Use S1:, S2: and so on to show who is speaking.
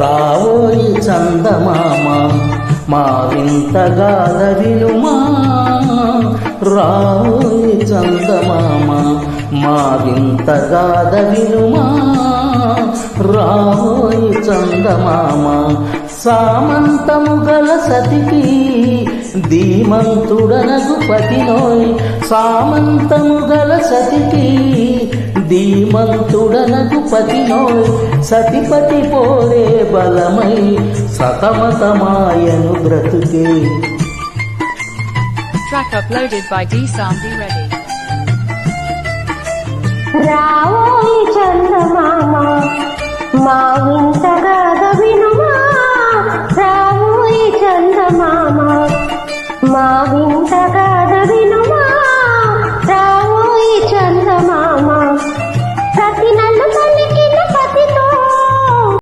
S1: రావోయి చందమామ మా వింతగాథ వినుమా రావోయి చందమామ మా వింతగాథ వినుమా రావోయి చందమామ సామంతము గల సతికి ధీమంతుడనగు పతినోయ్ సామంతము గల సతికి ధీమంతుడనకు పతినోయ్ సతిపతి పోరే బలమై సతమతమాయను బ్రతుకే
S2: Track uploaded by D. Samdi Reddy.
S3: రావోయి చందమామ మా వింతగా వినుమా రావోయి చందమామ మా వింత